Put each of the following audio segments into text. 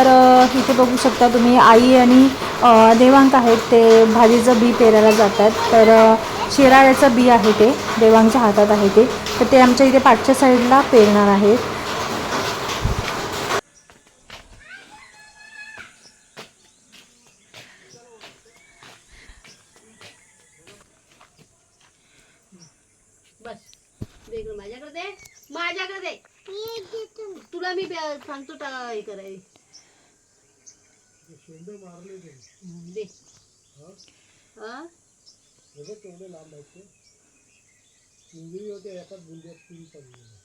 तर इथे बघू शकता तुम्ही आई आणि देवांक आहेत ते भाजीचं बी पेरायला जातात. तर शिराळ्याचं बी आहे ते देवांच्या हातात आहे ते. तर ते आमच्या इथे पाठच्या साईडला पेरणार आहेत. बस. दे इकडं माझ्याकडे दे. माझ्याकडे दे तुला मी ब्या- सांगतो टा हे कराय दे हा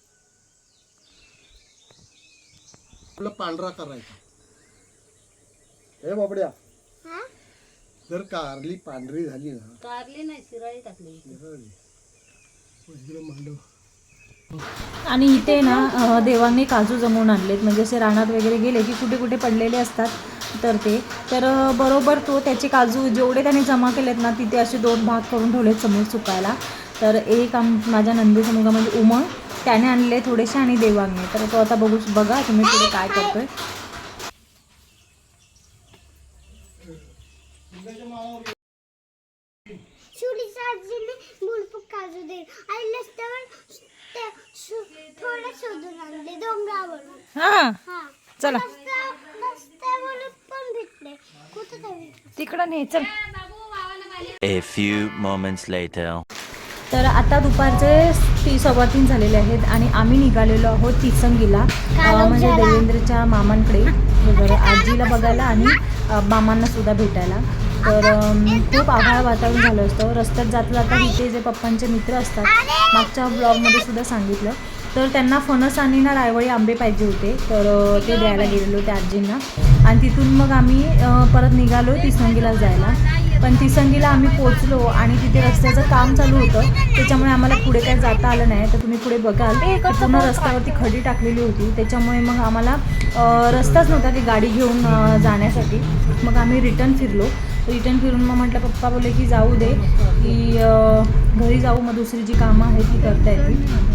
आपला पांढरा करायचा. हे बाबड्या. जर कारली पांढरी झाली ना. कारली नाही शिराळी टाकली मांडव. आणि इथे ना देवांनी काजू जमवून आणलेत. म्हणजे असे रानात वगैरे गेले की कुठे कुठे पडलेले असतात. तर ते तर बरोबर तो त्याचे काजू जेवढे त्याने जमा केलेत ना तिथे असे दोन भाग करून ठेवलेत समोर सुकायला. तर एक आम माझ्या नंदीचा मुलगा म्हणजे उमळ त्याने आणले थोडेसे आणि देवांगने तर तो आता बघू बघा तुम्ही पुढे काय करतोय. काजू चला. तिकडं नाही चल. A few moments later. तर आता दुपारचे ती सव्वा तीन झालेले आहेत आणि आम्ही निघालेलो आहोत तिसंगीला अं, म्हणजे देवेंद्रच्या मामांकडे. बरं आजीला बघायला आणि अं, मामांना सुद्धा भेटायला. तर अं, खूप आभाळ वातावरण झालं असतं. रस्त्यात जाता जाता इथे जे पप्पांचे मित्र असतात मागच्या ब्लॉगमध्ये सुद्धा सांगितलं. तर त्यांना फणस आणि ना रायवळी आंबे पाहिजे होते. तर ते द्यायला गेलेलो त्या आजींना. आणि तिथून मग आम्ही परत निघालो तिसंगीला जायला. पण तिसंगीला आम्ही पोचलो आणि तिथे रस्त्याचं काम चालू होतं. त्याच्यामुळे आम्हाला पुढे काही जाता आलं नाही. तर तुम्ही पुढे बघाल. पूर्ण रस्त्यावरती खडी टाकलेली होती. त्याच्यामुळे मग आम्हाला रस्ताच नव्हता की गाडी घेऊन जाण्यासाठी. मग आम्ही रिटर्न फिरलो. रिटर्न फिरून मग म्हटलं पप्पा बोलले की जाऊ दे. की घरी जाऊ. मग दुसरी जी कामं आहेत ती करता येतील.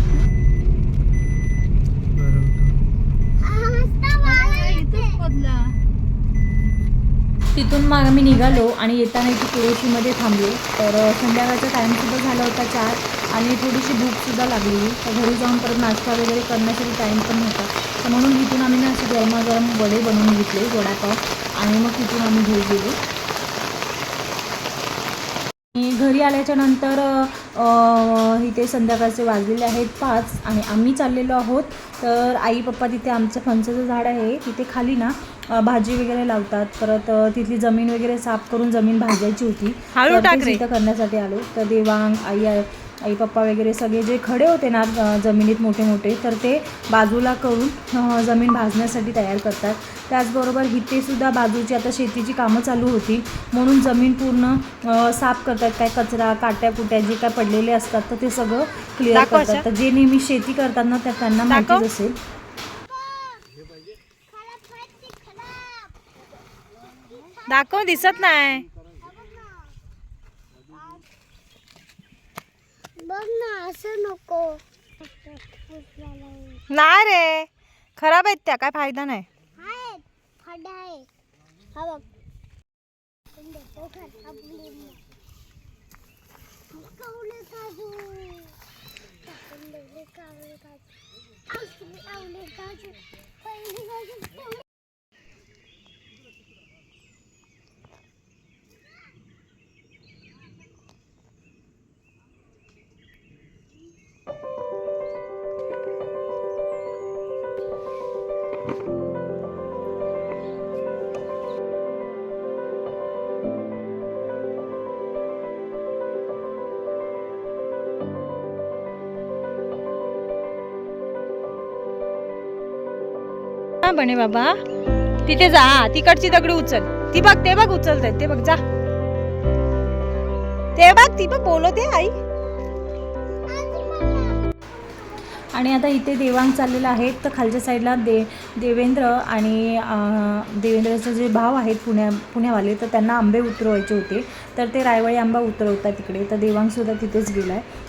तिथून मग आम्ही निघालो आणि येताना इथे कुरोशीमध्ये थांबलो. तर संध्याकाळचा टाईमसुद्धा झाला होता चार आणि थोडीशी भूकसुद्धा लागलेली तर घरी जाऊन परत नाश्ता वगैरे करण्यासाठी टाईम पण नव्हता. तर म्हणून इथून आम्ही ना असे गरमागरम वडे बनवून घेतले वडापाव. आणि मग तिथून आम्ही घरी गेलो आणि घरी आल्याच्यानंतर इथे संध्याकाळचे वाजलेले आहेत पाच आणि आम्ही चाललेलो आहोत. तर आई पप्पा तिथे आमचं फणसाचं झाड आहे. तिथे खाली ना भाजी वगैरे लावतात. परत तिथली जमीन वगैरे साफ करून जमीन भाजायची होती. इथं करण्यासाठी आलो. तर देवांग आई आई पप्पा वगैरे सगळे जे खडे होते ना जमिनीत मोठे मोठे तर ते बाजूला करून जमीन भाजण्यासाठी तयार करतात. त्याचबरोबर सुद्धा बाजूची आता शेतीची कामं चालू होती. म्हणून जमीन पूर्ण साफ करतात. काय कचरा काट्या कुट्या जे काय पडलेले असतात तर ते सगळं क्लिअर करतात. तर जे नेहमी शेती करतात ना त्या त्यांना माहितीच असेल. दाखव दिसत नाही बघ ना असं नको नाही रे खराब आहेत त्या काय फायदा नाही बने बाबा. तिथे जा तिकडची दगडी उचल. ती बघ ते बघ उचलत ते बघ जा. ते बघ ती बघ बोलवते आई. आणि आता इथे देवांग चाललेलं आहे. तर खालच्या साईडला दे देवेंद्र आणि देवेंद्रचे जे भाव आहेत पुण्या पुण्यावाले तर त्यांना आंबे उतरवायचे होते. तर ते रायवळी आंबा उतरवतात तिकडे. तर देवांगसुद्धा तिथेच गेला आहे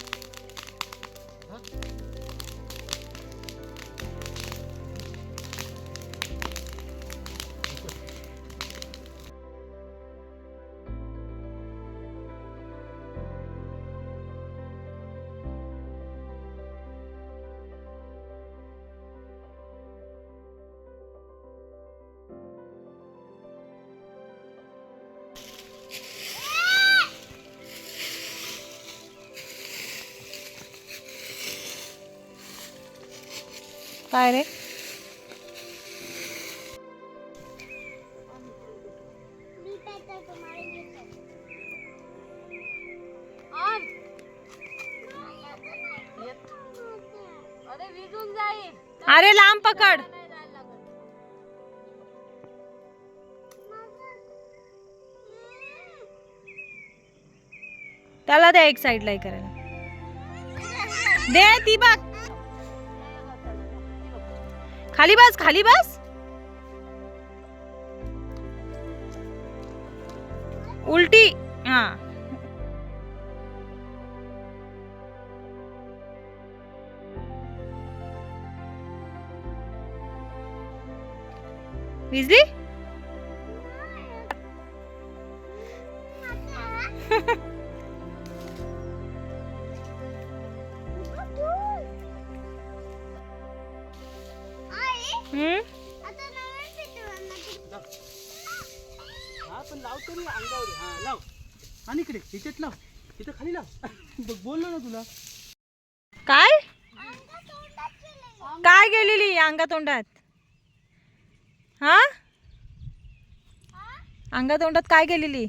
काय रे. अरे लांब पकड. त्याला दे एक साईडला करायला. दे ती बघ. खाली बस खाली बस. उलटी हा. विजली पेटवणार हा पण लाव तरी अंगावर. हा लाव. आणि इकडे ह्याच्यात लाव. इथं खाली लाव. बघ बोललो ना तुला. काय? काय गेलेली अंगा तोंडात हा? अंगा तोंडात काय गेलेली?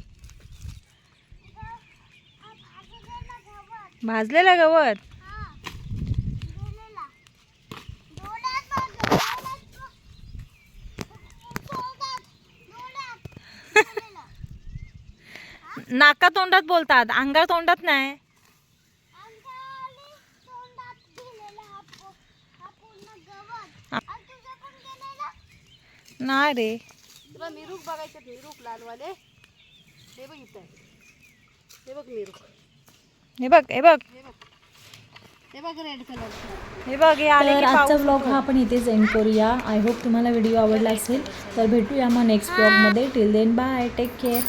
भाजलेलं गवत? नाका तोंडात बोलतात अंगा तोंडात नाही. नाही रे. तुला मिरूक बघायचे मिरूक लालवाले. हे बघ इथं. हे बघ मिरूक हे बघ हे बघ. हे बघ. रेड कलर हे बघ आले तर की आजचा ब्लॉग हा आपण इथेच एंड करूया. आय होप तुम्हाला व्हिडिओ आवडला असेल. तर भेटूया मग नेक्स्ट ब्लॉगमध्ये till then bye take care